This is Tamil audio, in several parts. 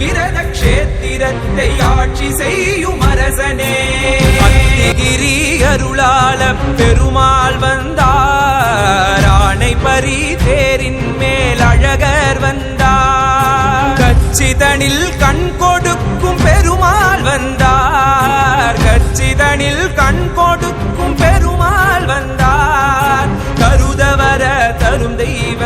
விரத கஷேத்திரத்தை ஆட்சி செய்யும் அரசனே. அத்திகிரி அருளாள பெருமாள் வந்தார். ஆணை பரி தேரின் மேல் அழகர் வந்தார். கச்சிதனில் கண் கொடுக்கும் பெருமாள் வந்தார். கச்சிதனில் கண் கொடுக்கும் பெருமாள் வந்தார். கருதவர தரும் தெய்வ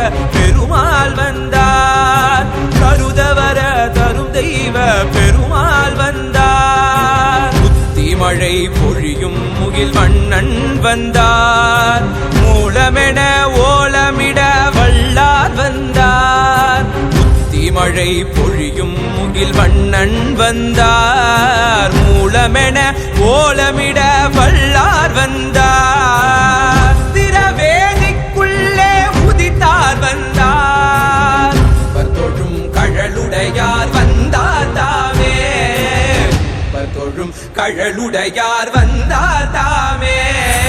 மூங்கில் மன்னன் வந்தார். மூலமென ஓலமிட வல்லார் வந்தார். புத்தி மழை பொழியும் மூங்கில் மன்னன் வந்தார். மூலமென ஓலமிட வல்லார் வந்தார். தொழும் கழலுடையார் வந்தார் தாமே.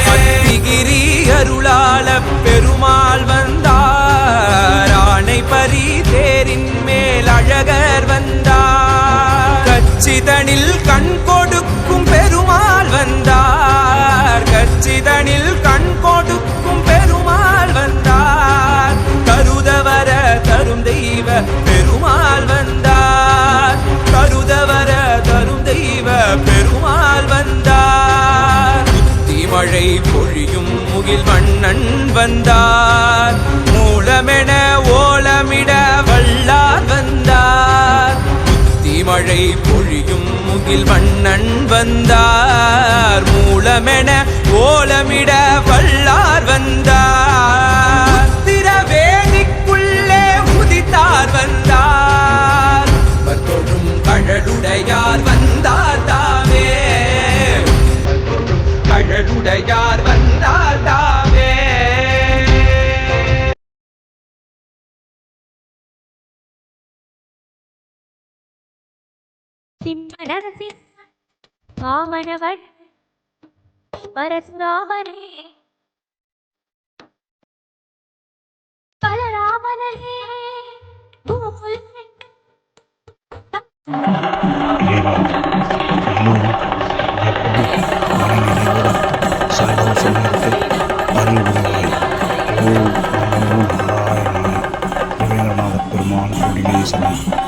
பத்திகிரி அருளாள பெருமாள் வந்தார். ஆணை பரி தேரின் மேல் அழகர் வந்தார். கச்சிதனில் கண்கோ மழை பொழியும் முகில் வண்ணன் வந்தார். மூலமென ஓலமிட வல்லார் வந்தார். புத்தி மழை பொழியும் முகில் வண்ணன் வந்தார். இங்க யார் வந்தால் தாமே சிம்மரசி வாமனவன் பரசுராமனே பலராமனே பூ Mabilis na.